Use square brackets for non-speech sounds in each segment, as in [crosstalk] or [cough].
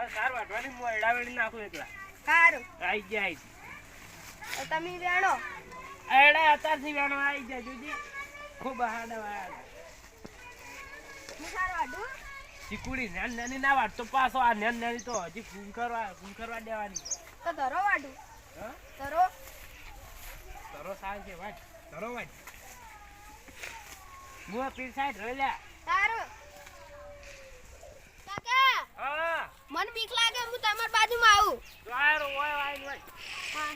મારે સાર વાટવાની હું એડા વેડી નાખું એકલા. સારું. ગયા તમે વેણો. એડા અત્યારથી વેણો આઈ ગયા જોજે. ખૂબ હાડા વાળા હું સારું વાઢું? ચીકુડી નાની નાની ના વાટતો પાછો આ નાની નાની તો હજી ફૂન કરવા ફૂન કરવા દેવાની. તો ધરો વાડું હા? ધરો. તરો સાલ છે વાટ તરો વાટ હું પીર સાઈડ રહી લ્યા સારું કાકા હા મને બીક લાગે હું તમારી બાજુમાં આવું. વાયર હોય વાયર હા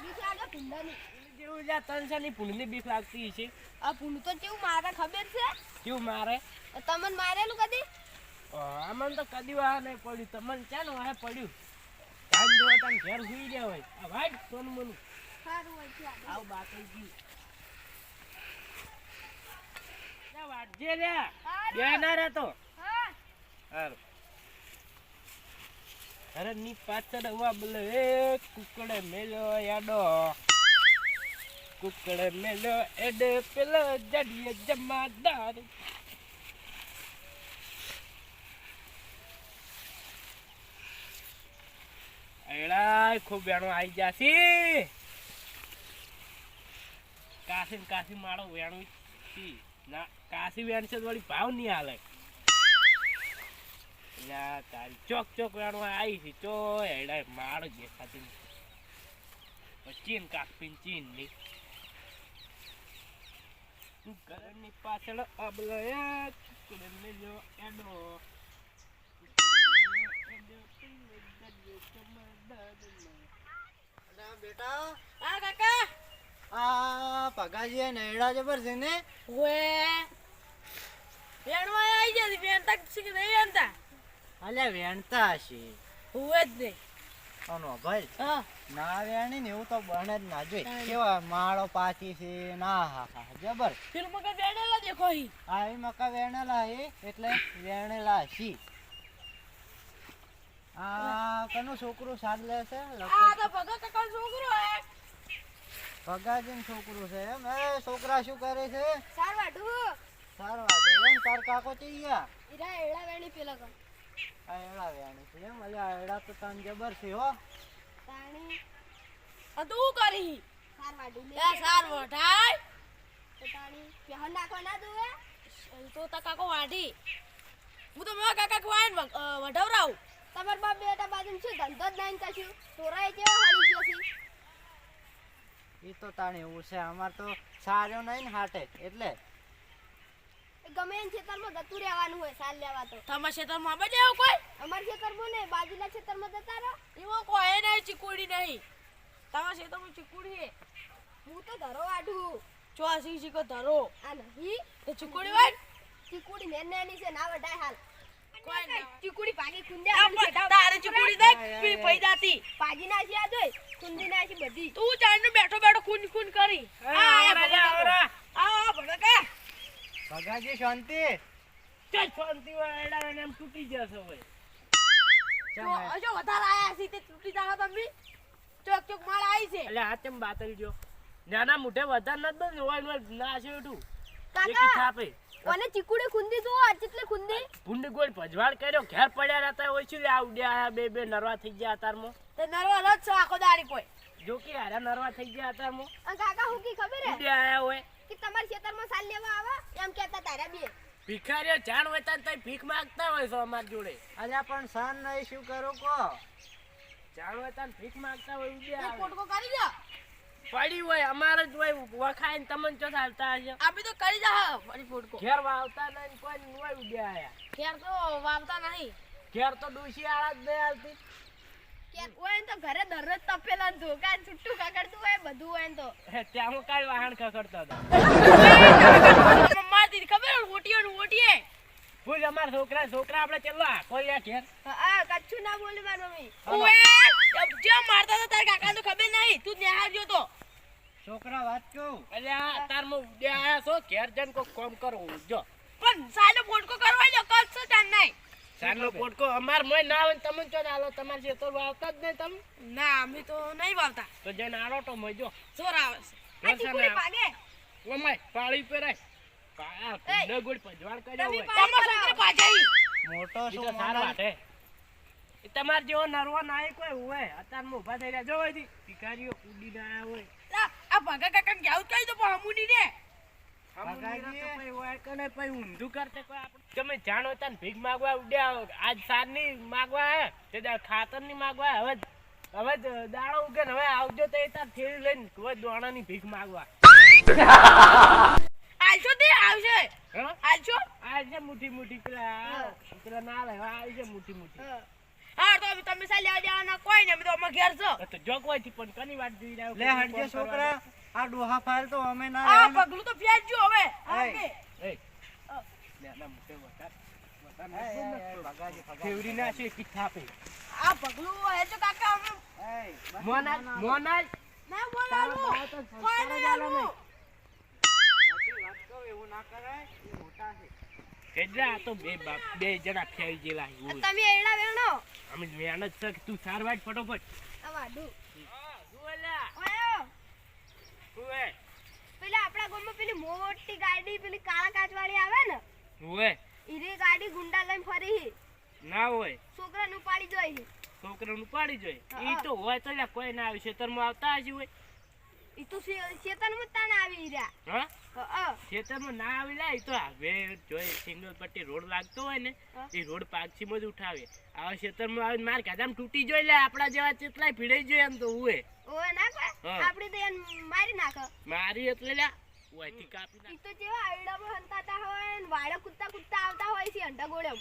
બીક લાગે ભૂંડાની. જેવું તનસાની પૂનની બીક લાગતી છે. આ ભૂંડ તો કેવું મારે ખબર છે? કેવું મારે? તમને મારેલું કદી? આમાં તો કદી વાહ નહીં પડ્યું. તમને ચાલો વાહ પડ્યું. ટાઈમ જોવા તને ઘેર સુઈ ગયા હોય. આ વાઈટ સોનું મનું. સારું હોય છે આ. આવું બાકી ગયું. લે વાટજે લે સારું. બે ના રહેતો હા. સારું અરે ની પાછળ હવા બોલે એ કુકડે મેલો યાડો. કુકડે મેલો એડે પેલો જડીએ જમાદાર. એડા ખૂબ વેણો આવી જાસી કાશી કાશી માળો વેણું ના, કાશી વેણ છે વળી ભાવ નહીં હાલે. લા તારી ચોક ચોક વેણવા આવી છે. ચો એડા માળો દેખાતી નથી. ચીન કાપીને ચીનની. ઘરની પાછળ અબલો એ કુકડે એડો કુકડે મેલ્યો એડો, પેલો દરિયો ચમદારમાં. અલા બેટા આ કાકા આ પગાજી નૈડા જબર છે ને? વે વેણવા આવી જતી વેણતા છે કે નહીં વેણતા અલ્યા વેણતા હશે. હુએ જ નહીં. અનો ભાઈ ના વેણી ને એવું તો બને જ ના. જોઈ. કેવા માળો પાછી છે ના હા હા જબર. ફિલ્મ મકા વેણેલા દેખો હી આવી મકા વેણેલા હે એટલે વેણેલા છી આ કનો છોકરું સાદ લે છે આ તો ભગત કાકા છોકરો હે. ભગાજીન છોકરું છે એમ. એ છોકરા શું કરે છે? સાર વાઢું સારું વાગે એમ તાર કાકો ચીયા ગયા? ઈરા એડા વેણી પેલા કર આ વેણી છે એમ અલ્યા એડા તો તન જબર છે હો. તાણી. તું કરી? સાર વાઢું એ સાર વઢાય. તો તાણી પહેન નાખવા ના દુવે? તો તા કાકો વાઢી. હું તો મારા કાકા ખવાઈને વઢવરાઉ તમાર બાપ બેટા બાજુ શું ધંધો જ નહીં કશું? ચોરાય કેવા હાલી ગયો છે? એ તો તાણે એવું છે અમાર તો સાર્યો નહીં ને હાટે એટલે ગમે એમ ખેતરમાં જતું રહેવાનું હોય સાલ લેવા તો. તમારા ખેતરમાં આવે એવું કોઈ? અમાર ખેતરમાં નહીં બાજુના ખેતરમાં જતા રહો. એવો કોઈ નહીં ચીકુડી નહીં. તમારા ખેતરમાં ચીકુડી છે હું તો ધરો વાઢું આ સી શીખો ધરો. આ નહીં. તો ચીકુડી હોય ચીકુડી નેન નેની છે ના વડાય હાલ. કોઈ ના. ચીકુડી ભાગી ખુંદે તારે ચીકુડી દેખ પી પઈ જાતી પાજી નાખી આ જોઈ ખુંદી નાખી બધી. તું ચાંદ બેઠો બેઠો ખૂન ખૂન કરી. આ આ ભડકા ભગાજી શાંતિ. તે શાંતિ હોય એડા વેણ એમ તૂટી જશે હોય ચમ જો વધારે આયા છે તે તૂટી જાવ તમે ચોક ચોક માળ આવી છે. એટલે આ તેમ બાતલ જો નાના મોઢે વધારે ન બસ હોય ને ના છે એઠું કાકા થાપે. અને ચીકુડી ખુંદી જો આ ચીટલે ખુંદી. ભૂંડ ગોળ ભજવાડ કર્યો ઘેર પડ્યા રહેતા હોય છે લે આ ઉડ્યા આયા બે બે નરવા થઈ ગયા અતારમાં. તે નરવા રજ છો આખો દાડી કોઈ. જો કે હારા નરવા થઈ ગયા અતારમાં. અને કાકા હું કી ખબર હે? ઉડ્યા આયા હોય. કે તમારા ખેતરમાં સાલ લેવા આવે? એમ કહેતા તારા બે. ભિખારીઓ જાણ તાન તઈ ભીખ માંગતા હોય છો અમાર જોડે. અલ્યા પણ સાન નહીં શું કરો કો જાણ હોય ભીખ માંગતા હોય ઉડ્યા આવે. કોટકો કરી જા પડી હોય અમારે જ હોય વખાય ને તમને ચો ચાલતા હશે. આપી તો કરી જા ફરી ફોટકો ઘેર વાવતા નહીં કોઈ ન હોય ઉડ્યા આયા. ઘેર તો વાવતા નહીં. ઘેર તો ડોશી આળા જ નહીં હાલતી. ઘરે દરરોજ તપેલા ધોકા છુટ્ટું છૂટું કાકડતું હોય બધું હોય ને તો. ત્યાં હું કાલ વાહન ખખડતો હતો. મમ્મા દીધી ખબર ઓટીઓ નું ઓટીએ. ફૂલ અમાર છોકરા છોકરા આપણે ચલો આખો લ્યા ઘેર. હા કચ્છું ના બોલી મારી મમ્મી. ઓએ જે મારતા હતા તાર કાકા તો ખબર નહીં તું ન્યાહાર જો તો. છોકરા વાત કહું અલ્યા મો ઉડ્યા આયા છો ઘેર જન કો કામ કરો જો. પણ સાલો ફોટકો કરવા જો કચ્છ ચાન નહીં. સાનો પોટકો અમાર મોય ના આવે તમે ચો આલો તમારે ખેતર વાવતા જ નહીં તમે. ના અમે તો નહીં વાવતા. તો જઈને આલો તો મોય જો. જોર આવે છે. આ. ચીકુડી ભાગે ઓમાય પાળી પેરાય પા ભૂંડો ગોળ પજવાળ કર્યો હોય. પા- તમારા છોકરા મોટો ઈ તો શું સાર મારા- વાટે. તમાર જેવો નરવો નાય કોઈ હોય અત્યારમાં ઊભા થઈ રહ્યા. જો અહીંથી ભિખારીઓ આયા હોય. આ ભાગા કાકા જાવ કઈ તો હમુની રે તમે જાણો તાન ભીખ માગવા ઉડ્યા આજ સારની માગવા હે તે ખાતરની માગવા હવે હવે જ દાડો ઉગે ને હવે આવજો તો એ તાર થેલી લઈને દોણા ની ભીખ માગવા. [laughs] આલશો તે આવશે? હં? આલશો આ છે મુઠ્ઠી મુઠ્ઠી પેલા પેલા ના લેવા આ છે મુઠ્ઠી મુઠ્ઠી. હા. તો તમે સાલી લેવા દેવાના કોઈ ને અમે તો અમે ઘેર છો. તો જોગવાઈથી પણ કની વાત જોઈ રહ્યા લે હટજે છોકરા. આ ડોહા ફાઈલ તો અમે ના આ પગલું તો ફેંચજો હવે. બે. જણા વધાર એય, એય, એય, ભગાજી, ભગાજી. ફેવરી ના છે તીખા પે આ ને ઈરી ગાડી ગુંડા લઈને ફરી ના હોય. છોકરાનું પાડી જોઈ. છોકરાનું પાડી જોઈ. ઈ તો હોય તો લ્યા કોઈ ના આવે. ખેતરમાં આવતા હજી હોય. ઈ તો જ તાણે આવી રહ્યા. હા? ખેતરમાં ના આવી લા ઈ તો હવે જોઈ સિંગલ પટ્ટી રોડ લાગતો હોય ને. એ રોડ પાછી જ ઉઠાવે. આવા ખેતરમાં આવીને માર કાધામ તૂટી જોઈ લે આપણા જેવા ચેટલાય ભીડાઈ જોઈએ એમ તો હોય. ઓય ના આપડી તો એમ મારી નાખો. મારી એટલે લ્યા ઓયથી કાપી નાખ. તો જેવા આયડામાં હંતાતા હોય ને વાડા કૂદતા કૂદતા આવતા હોય છે અંડા ગોળે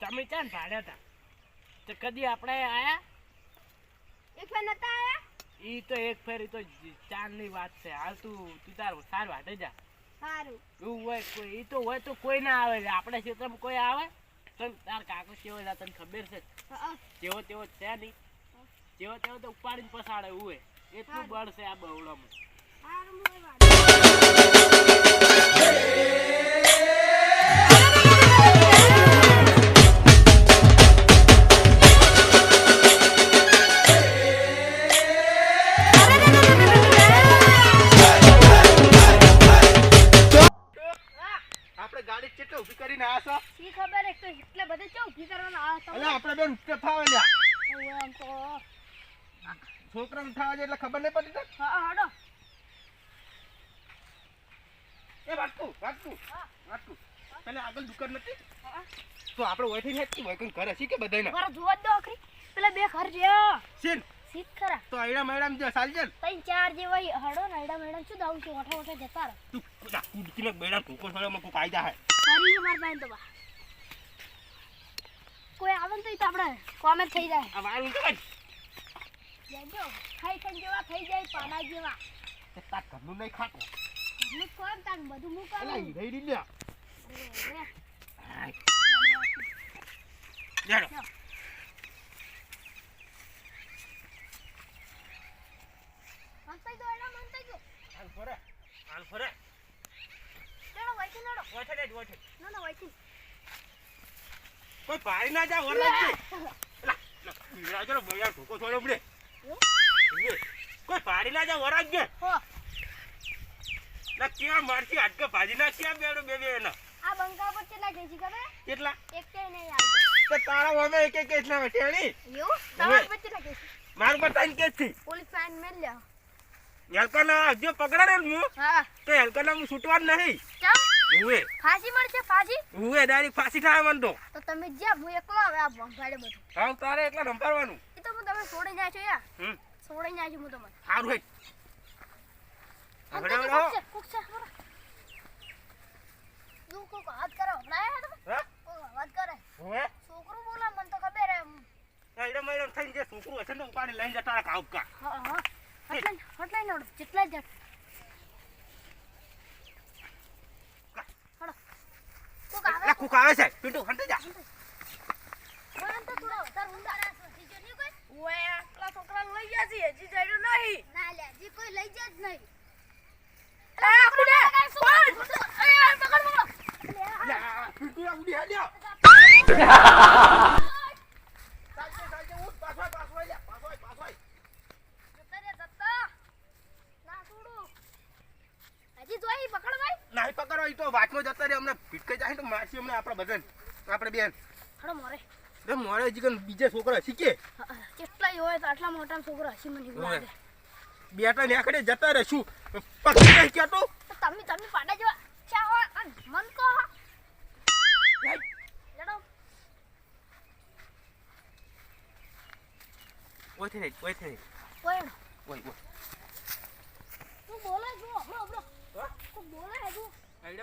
તમે ચાન ભાડ્યા હતા? તો કદી આપણે આયા? એક ફેર નતા આયા? ઈ તો એક ફેર તો ચાંદની વાત છે. હાલ તું તું તાર સાર વાટે જા. સારું એવું હોય કોઈ ઈ તો હોય તો કોઈ ના આવે. આપણે ક્ષેત્રમાં કોઈ આવે? તને તાર કાકો કેવો છે? તને ખબર છે? જેવો તેવો છે નહીં. જેવો તેવો તો ઉપાડીને પસાડે એવું હોય. એટલું બળ છે આ બવડામાં સારું ફાવે લ્યા. છોકરા ને થાવા એટલે ખબર નહીં પડી હા હાડો એ વાટકું વાટકું વાટકું. પેલે આગળ દુકાન નથી. તો આપણે ઓઠી હેચી હોય કોઈ ઘરે શીખે બધાને મારો જોવા દો આખરી. પેલા બે ઘર જે સીન. સીત ખરા. તો આયડા મેડમ જે સાલ ને. તઈ ચાર જે હોય હડો ને હડા મેડમ શું દાવ છું? ઓઠા ઓઠા જતા રહો. તું કુદા કુદકીને બેડા ઠોકો થોડામાં કોઈ કાયદા હે. સારી માર પાસે તો બા કોઈ આવે ને તો આપણે કોમેન્ટ થઈ જાય. આ ખાઈ ખાઈ જેવા થઈ જાય પાડા જેવા. તાર ઘરનું નહીં ખાતો. હું કોમ તાન બધું હું કરું ઈ રહી અરે, લેડો. મનતાઈ દો એના મનતાઈ દો હાલ ફરે હાલ ફરે. લે ના ના વૈથી કોઈ પાડી ના જા વરરાજ રાજો બેડા ઠોકો થોડો પડે. કોઈ પાડી ના જા વરાજ બે ના કેવા મારથી હાડકા ભાજી નાખ્યા બેડો બે બે ના આ બંકા પર કેટલા ગઈ ખબર? કેટલા? એક કે નહીં આવતો તો તારા અમે એક એક કેટલા ટેણી એવું? તમાર પર કેટલા ગઈ છે મારું પર તાઈને કે છે પોલીસ ફાઈન મેલ લ્યો. હેલકાના જો પકડાડે હું હા. તો હેલકાના હું છૂટવાનું નહીં. હુએ ફાંસી મળશે ફાંસી? ઉવે ડાયરેક્ટ ફાંસી થાય મન તો. તો તમે જ્યાં હું એકલો આવે આ ભંગાડે બધું. હાવ તારે એકલા રંપાડવાનું એ તો હું તમે છોડી જાય છો યાર. હમ. છોડી જાય છું હું તમને. સારું હે. અંતે હમણાં કુક છે, તું કોક હાથ કરો હમણાં તમે? હા? કોક વાત કરે. ઉવે? છોકરું બોલા મને તો ખબર હે એડમ એડમ થઈને જે છોકરું હશે ને ઉપાડી લઈને જતા કાવ હા હા. હટલાઈન હટલાઈન નોડ જેટલા જ હડો કોક આવે લા કુક આવે છે. પિન્ટુ હંતે જા. છોકરાને લઈ ગયા છે હજી જડ્યો નહીં. ના લે હજી કોઈ લઈ જાય જ નહીં. આ [laughs] [laughs] [laughs] નાઈ પકડો એ તો વાતમાં જતા રહે અમને ભીટકાઈ જાય તો માસી અમને આપણા બધા આપણે બેન. હડો મોરે. રે મોરે જીગન બીજા છોકરા શીખે કેટલા હોય તો આટલા મોટા છોકરા હસી મને લાગે. બેટા નેખડે જતા રહે શું પકડી કે તો. તમે તમે પાડા જવા ચા હો? મન કો ઓય થઈ ઓય થઈ ઓય ઓય ઓય. તું બોલે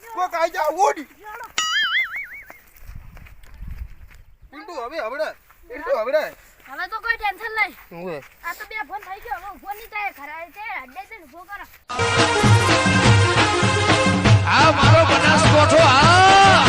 કોક આઈ જા ઓડી પિન્ટુ હવે હવે પિન્ટુ હવે હવે તો કોઈ ટેન્શન લઈ હું આ તો બે ફોન થઈ ગયો હવે ફોનની થાય ખરા છે અડે છે ઊભો કરો આ મારો બનાસ કોઠો આ!